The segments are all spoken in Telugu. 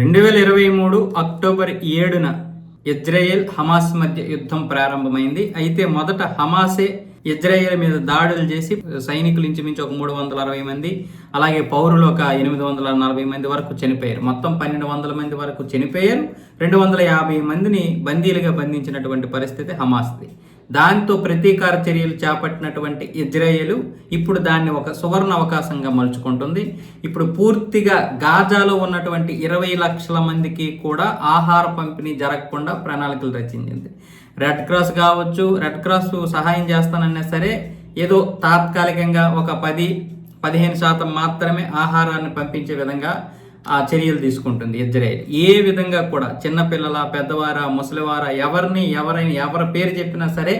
రెండు వేల ఇరవై మూడు అక్టోబర్ ఏడున ఇజ్రాయెల్ హమాస్ మధ్య యుద్ధం ప్రారంభమైంది. అయితే మొదట హమాసే ఇజ్రాయెల్ మీద దాడులు చేసి సైనికులు ఇంచుమించు ఒక మూడు వందల అరవై మంది అలాగే పౌరులు ఒక ఎనిమిది వందల నలభై మంది వరకు చనిపోయారు. మొత్తం పన్నెండు వందల మంది వరకు చనిపోయారు. రెండు వందల యాభై మందిని బందీలుగా బంధించినటువంటి పరిస్థితి హమాస్ది. దాంతో ప్రతీకార చర్యలు చేపట్టినటువంటి ఇజ్రాయేలు ఇప్పుడు దాన్ని ఒక సువర్ణ అవకాశంగా మలుచుకుంటుంది. ఇప్పుడు పూర్తిగా గాజాలో ఉన్నటువంటి ఇరవై లక్షల మందికి కూడా ఆహార పంపిణీ జరగకుండా ప్రణాళికలు రచించింది. రెడ్ క్రాస్ కావచ్చు రెడ్ క్రాస్ సహాయం చేస్తానన్నా సరే ఏదో తాత్కాలికంగా ఒక పది పదిహేను శాతం మాత్రమే ఆహారాన్ని పంపించే విధంగా ఆ చర్యలు తీసుకుంటుంది ఇజ్రాయెల్ ఏ విధంగా కూడా చిన్నపిల్లల పెద్దవారా ముసలివారా ఎవరిని ఎవరైనా ఎవరి పేరు చెప్పినా సరే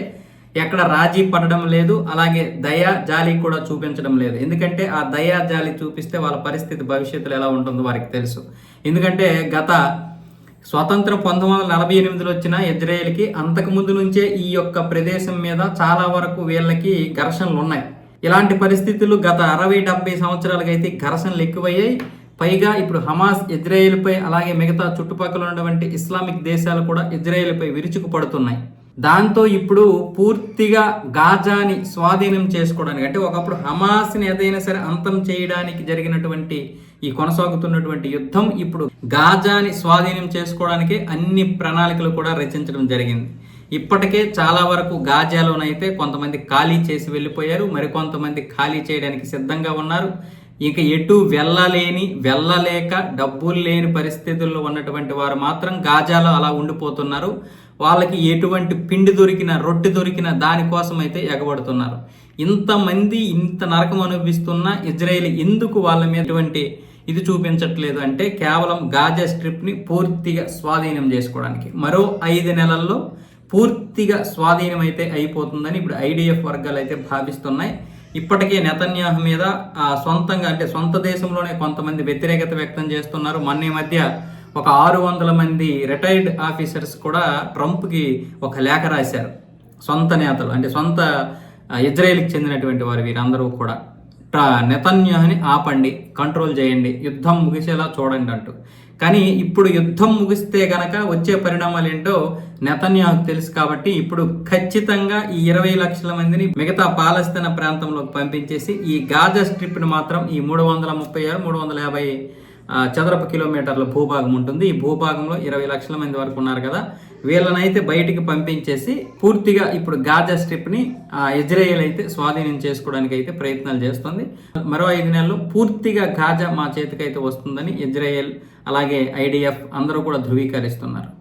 ఎక్కడ రాజీ పడడం లేదు అలాగే దయా జాలి కూడా చూపించడం లేదు. ఎందుకంటే ఆ దయా జాలి చూపిస్తే వాళ్ళ పరిస్థితి భవిష్యత్తులో ఎలా ఉంటుందో వారికి తెలుసు. ఎందుకంటే గత స్వాతంత్రం పంతొమ్మిది వందల నలభై ఎనిమిదిలో వచ్చిన ఇజ్రాయెల్కి అంతకు ముందు నుంచే ఈ యొక్క ప్రదేశం మీద చాలా వరకు వీళ్ళకి ఘర్షణలు ఉన్నాయి. ఇలాంటి పరిస్థితులు గత అరవై డెబ్బై సంవత్సరాలకైతే ఘర్షణలు ఎక్కువయ్యాయి. పైగా ఇప్పుడు హమాస్ ఇజ్రాయేల్పై అలాగే మిగతా చుట్టుపక్కల ఉన్నటువంటి ఇస్లామిక్ దేశాలు కూడా ఇజ్రాయెల్పై విరుచుకుపడుతున్నాయి. దాంతో ఇప్పుడు పూర్తిగా గాజాని స్వాధీనం చేసుకోవడానికి అంటే ఒకప్పుడు హమాస్ని ఏదైనా సరే అంతం చేయడానికి జరిగినటువంటి ఈ కొనసాగుతున్నటువంటి యుద్ధం ఇప్పుడు గాజాని స్వాధీనం చేసుకోవడానికి అన్ని ప్రణాళికలు కూడా రచించడం జరిగింది. ఇప్పటికే చాలా వరకు గాజాలోనైతే కొంతమంది ఖాళీ చేసి వెళ్ళిపోయారు. మరికొంతమంది ఖాళీ చేయడానికి సిద్ధంగా ఉన్నారు. ఇక ఎటు వెళ్ళలేని వెళ్ళలేక డబ్బులు లేని పరిస్థితుల్లో ఉన్నటువంటి వారు మాత్రం గాజాలో అలా ఉండిపోతున్నారు. వాళ్ళకి ఎటువంటి పిండి దొరికిన రొట్టె దొరికిన దానికోసం అయితే ఎగబడుతున్నారు. ఇంతమంది ఇంత నరకం అనుభవిస్తున్న ఇజ్రాయెల్ ఎందుకు వాళ్ళ మీద ఎటువంటి ఇది చూపించట్లేదు అంటే కేవలం గాజా స్ట్రిప్ని పూర్తిగా స్వాధీనం చేసుకోవడానికి. మరో ఐదు నెలల్లో పూర్తిగా స్వాధీనం అయితే అయిపోతుందని ఇప్పుడు ఐడిఎఫ్ వర్గాలు అయితే భావిస్తున్నాయి. ఇప్పటికే నెతన్యాహు మీద సొంతంగా అంటే సొంత దేశంలోనే కొంతమంది వ్యతిరేకత వ్యక్తం చేస్తున్నారు. మొన్న ఈ మధ్య ఒక ఆరు వందల మంది రిటైర్డ్ ఆఫీసర్స్ కూడా ట్రంప్కి ఒక లేఖ రాశారు. సొంత నేతలు అంటే సొంత ఇజ్రాయెల్కి చెందినటువంటి వారు వీరందరూ కూడా. నెతన్యాహుని ఆపండి కంట్రోల్ చేయండి యుద్ధం ముగిసేలా చూడండి అంటూ. కానీ ఇప్పుడు యుద్ధం ముగిస్తే గనక వచ్చే పరిణామాలు ఏంటో నెతన్యాహుకు తెలుసు కాబట్టి ఇప్పుడు ఖచ్చితంగా ఈ ఇరవై లక్షల మందిని మిగతా పాలస్తీనా ప్రాంతంలోకి పంపించేసి ఈ గాజా స్ట్రిప్ను మాత్రం ఈ మూడు వందల ముప్పై ఆరు మూడు వందల యాభై చదరపు కిలోమీటర్ల భూభాగం ఉంటుంది. ఈ భూభాగంలో ఇరవై లక్షల మంది వరకు ఉన్నారు కదా. వీళ్ళనైతే బయటికి పంపించేసి పూర్తిగా ఇప్పుడు గాజా స్ట్రిప్ని ఇజ్రాయెల్ అయితే స్వాధీనం చేసుకోవడానికి అయితే ప్రయత్నాలు చేస్తుంది. మరో ఐదు నెలలు పూర్తిగా గాజా మా చేతికైతే వస్తుందని ఇజ్రాయెల్ అలాగే ఐడిఎఫ్ అందరూ కూడా ధృవీకరిస్తున్నారు.